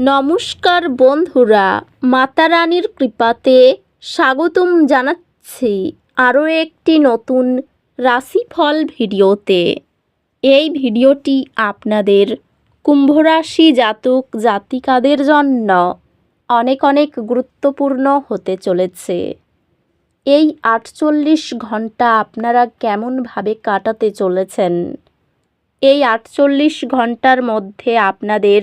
নমস্কার বন্ধুরা মাতা রানীর কৃপাতে স্বাগতম জানাচ্ছি আরও একটি নতুন রাশিফল ভিডিওতে। এই ভিডিওটি আপনাদের কুম্ভরাশি জাতক জাতিকাদের জন্য অনেক অনেক গুরুত্বপূর্ণ হতে চলেছে। এই আটচল্লিশ ঘণ্টা আপনারা কেমনভাবে কাটাতে চলেছেন? এই আটচল্লিশ ঘণ্টার মধ্যে আপনাদের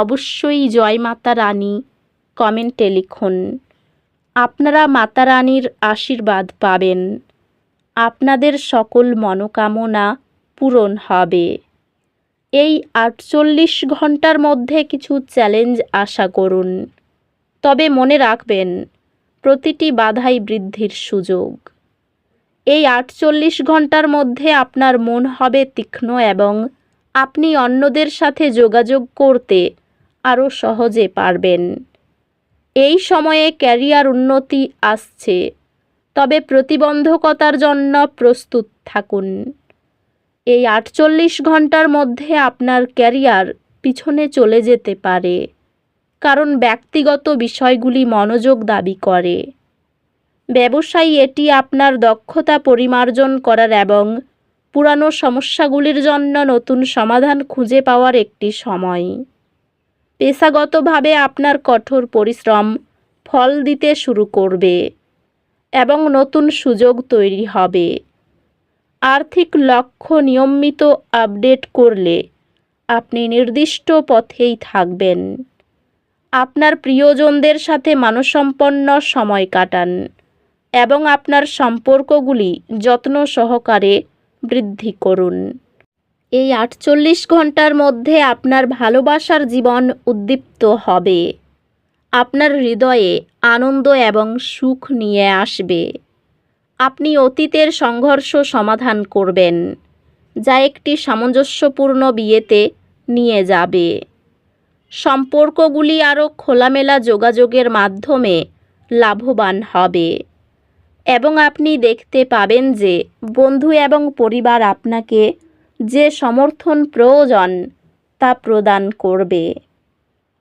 অবশ্যই জয় মাতা রানী, কমেন্টে লিখুন। আপনারা মাতা রানীর আশীর্বাদ পাবেন। আপনাদের সকল মনোকামনা পূরণ হবে। এই আটচল্লিশ ঘণ্টার মধ্যে কিছু চ্যালেঞ্জ আশা করুন। তবে মনে রাখবেন, প্রতিটি বাধাই বৃদ্ধির সুযোগ। এই আটচল্লিশ ঘণ্টার মধ্যে আপনার মন হবে তীক্ষ্ণ এবং আপনি অন্যদের সাথে যোগাযোগ করতে আরও সহজে পারবেন। এই সময়ে ক্যারিয়ার উন্নতি আসছে, তবে প্রতিবন্ধকতার জন্য প্রস্তুত থাকুন। এই আটচল্লিশ ঘণ্টার মধ্যে আপনার ক্যারিয়ার পিছনে চলে যেতে পারে, কারণ ব্যক্তিগত বিষয়গুলি মনোযোগ দাবি করে। ব্যবসায়ী এটি আপনার দক্ষতা পরিমার্জন করার এবং পুরানো সমস্যাগুলির জন্য নতুন সমাধান খুঁজে পাওয়ার একটি সময়। পেশাগতভাবে আপনার কঠোর পরিশ্রম ফল দিতে শুরু করবে এবং নতুন সুযোগ তৈরি হবে। আর্থিক লক্ষ্য নিয়মিত আপডেট করলে আপনি নির্দিষ্ট পথেই থাকবেন। আপনার প্রিয়জনদের সাথে মানসম্পন্ন সময় কাটান এবং আপনার সম্পর্কগুলি যত্ন সহকারে বৃদ্ধি করুন। এই আটচল্লিশ ঘণ্টার মধ্যে আপনার ভালোবাসার জীবন উদ্দীপ্ত হবে। আপনার হৃদয়ে আনন্দ এবং সুখ নিয়ে আসবে। আপনি অতীতের সংঘর্ষ সমাধান করবেন, যা একটি সামঞ্জস্যপূর্ণ বিয়েতে নিয়ে যাবে। সম্পর্কগুলি আরও খোলামেলা যোগাযোগের মাধ্যমে লাভবান হবে এবং আপনি দেখতে পাবেন যে বন্ধু এবং পরিবার আপনাকে সমর্থন প্রয়োজন, তা প্রদান করবে।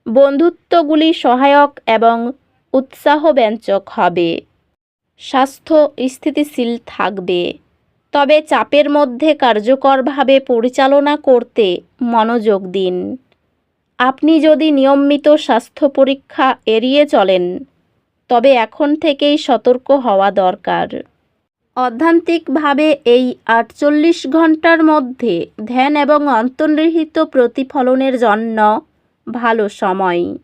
বন্ধুত্বগুলি সহায়ক এবং উৎসাহব্যঞ্জক হবে। স্বাস্থ্য স্থিতিশীল থাকবে। তবে চাপের মধ্যে কার্যকরভাবে পরিচালনা করতে মনোযোগ দিন। আপনি যদি নিয়মিত স্বাস্থ্য পরীক্ষা এড়িয়ে চলেন, তবে এখন থেকেই সতর্ক হওয়া দরকার। অধ্যান্তিকভাবে এই আটচল্লিশ ঘণ্টার মধ্যে ধ্যান এবং অন্তর্নিহিত প্রতিফলনের জন্য ভালো সময়।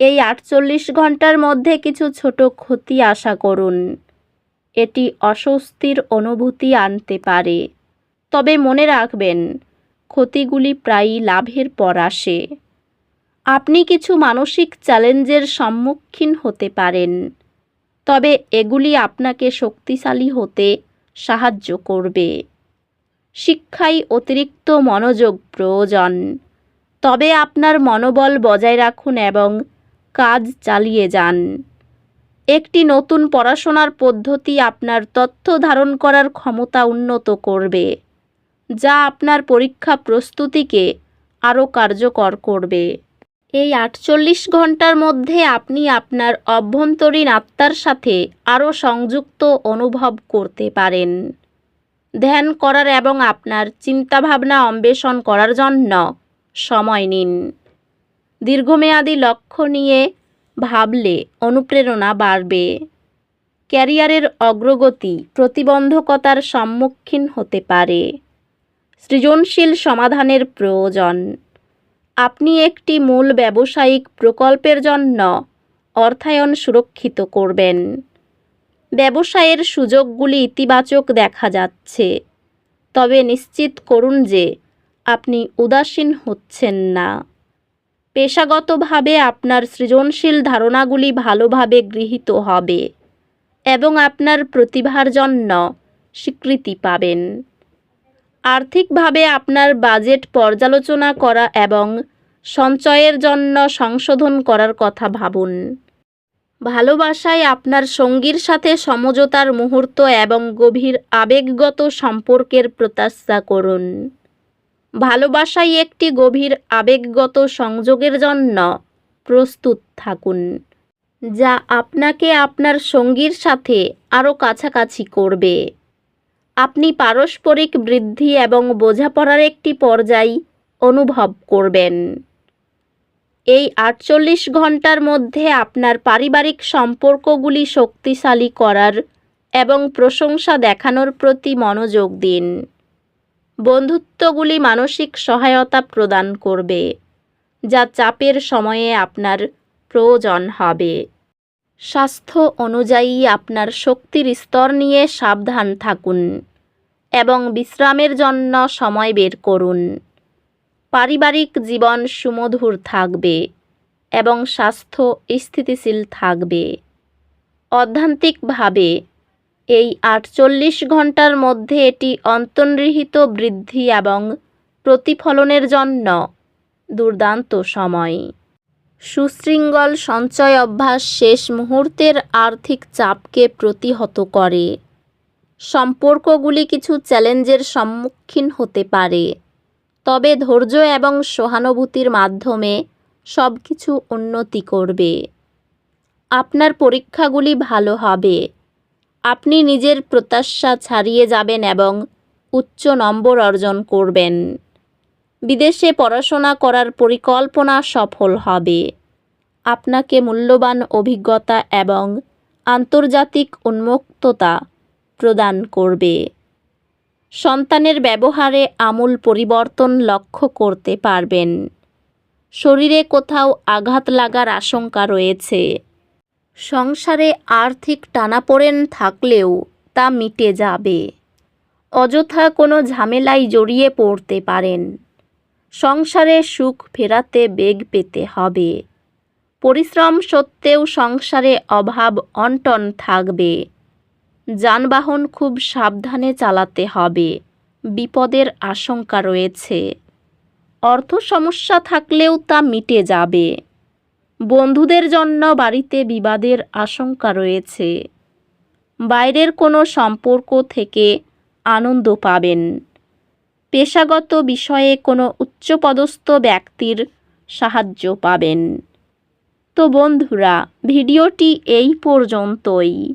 এই আটচল্লিশ ঘণ্টার মধ্যে কিছু ছোট ক্ষতি আশা করুন। এটি অস্বস্তির অনুভূতি আনতে পারে। তবে মনে রাখবেন, ক্ষতিগুলি প্রায়ই লাভের পর আসে। আপনি কিছু মানসিক চ্যালেঞ্জের সম্মুখীন হতে পারেন। তবে এগুলি আপনাকে শক্তিশালী হতে সাহায্য করবে। শিক্ষায় অতিরিক্ত মনোযোগ প্রয়োজন। তবে আপনার মনোবল বজায় রাখুন এবং কাজ চালিয়ে যান। একটি নতুন পড়াশোনার পদ্ধতি আপনার তথ্য ধারণ করার ক্ষমতা উন্নত করবে, যা আপনার পরীক্ষা প্রস্তুতিকে আরও কার্যকর করবে। এই আটচল্লিশ ঘণ্টার মধ্যে আপনি আপনার অভ্যন্তরীণ আত্মার সাথে আরও সংযুক্ত অনুভব করতে পারেন। ধ্যান করার এবং আপনার চিন্তাভাবনা অন্বেষণ করার জন্য সময় নিন। দীর্ঘমেয়াদী লক্ষ্য নিয়ে ভাবলে অনুপ্রেরণা বাড়বে। ক্যারিয়ারের অগ্রগতি প্রতিবন্ধকতার সম্মুখীন হতে পারে। সৃজনশীল সমাধানের প্রয়োজন। আপনি একটি মূল ব্যবসায়িক প্রকল্পের জন্য অর্থায়ন সুরক্ষিত করবেন। ব্যবসায়ের সুযোগগুলি ইতিবাচক দেখা যাচ্ছে। তবে নিশ্চিত করুন যে আপনি উদাসীন হচ্ছেন না। পেশাগতভাবে আপনার সৃজনশীল ধারণাগুলি ভালোভাবে গৃহীত হবে এবং আপনার প্রতিভার জন্য স্বীকৃতি পাবেন। আর্থিকভাবে আপনার বাজেট পর্যালোচনা করা এবং সঞ্চয়ের জন্য সংশোধন করার কথা ভাবুন। ভালোবাসায় আপনার সঙ্গীর সাথে সমঝোতার মুহূর্ত এবং গভীর আবেগগত সম্পর্কের প্রত্যাশা করুন। ভালোবাসায় একটি গভীর আবেগগত সংযোগের জন্য প্রস্তুত থাকুন, যা আপনাকে আপনার সঙ্গীর সাথে আরও কাছাকাছি করবে। আপনি পারস্পরিক বৃদ্ধি এবং বোঝাপড়ার একটি পর্যায় অনুভব করবেন। এই আটচল্লিশ ঘণ্টার মধ্যে আপনার পারিবারিক সম্পর্কগুলি শক্তিশালী করার এবং প্রশংসা দেখানোর প্রতি মনোযোগ দিন। বন্ধুত্বগুলি মানসিক সহায়তা প্রদান করবে, যা চাপের সময়ে আপনার প্রয়োজন হবে। স্বাস্থ্য অনুযায়ী আপনার শক্তির স্তর নিয়ে সাবধান থাকুন। এবং বিশ্রামের জন্য সময় বের করুন। পারিবারিক জীবন সুমধুর থাকবে এবং স্বাস্থ্য স্থিতিশীল থাকবে। অধ্যান্তিকভাবে, এই আটচল্লিশ ঘণ্টার মধ্যে এটি অন্তর্নিহিত বৃদ্ধি এবং প্রতিফলনের জন্য দুর্দান্ত সময়। সুশৃঙ্গল সঞ্চয় অভ্যাস শেষ মুহূর্তের আর্থিক চাপকে প্রতিহত করে। সম্পর্কগুলি কিছু চ্যালেঞ্জের সম্মুখীন হতে পারে। তবে ধৈর্য এবং সহানুভূতির মাধ্যমে সব কিছু উন্নতি করবে। আপনার পরীক্ষাগুলি ভালো হবে। আপনি নিজের প্রত্যাশা ছাড়িয়ে যাবেন এবং উচ্চ নম্বর অর্জন করবেন। বিদেশে পড়াশোনা করার পরিকল্পনা সফল হবে। আপনাকে মূল্যবান অভিজ্ঞতা এবং আন্তর্জাতিক উন্মুক্ততা প্রদান করবে। সন্তানের ব্যবহারে আমূল পরিবর্তন লক্ষ্য করতে পারবেন। শরীরে কোথাও আঘাত লাগার আশঙ্কা রয়েছে। সংসারে আর্থিক টানাপোড়েন থাকলেও তা মিটে যাবে। অযথা কোনো ঝামেলায় জড়িয়ে পড়তে পারেন। সংসারে সুখ ফেরাতে বেগ পেতে হবে। পরিশ্রম সত্ত্বেও সংসারে অভাব অনটন থাকবে। যানবাহন খুব সাবধানে চালাতে হবে। বিপদের আশঙ্কা রয়েছে। অর্থ সমস্যা থাকলেও তা মিটে যাবে। বন্ধুদের জন্য বাড়িতে বিবাদের আশঙ্কা রয়েছে। বাইরের কোনো সম্পর্ক থেকে আনন্দ পাবেন। পেশাগত বিষয়ে কোনো উচ্চপদস্থ ব্যক্তির সাহায্য পাবেন। তো বন্ধুরা, ভিডিওটি এই পর্যন্তই।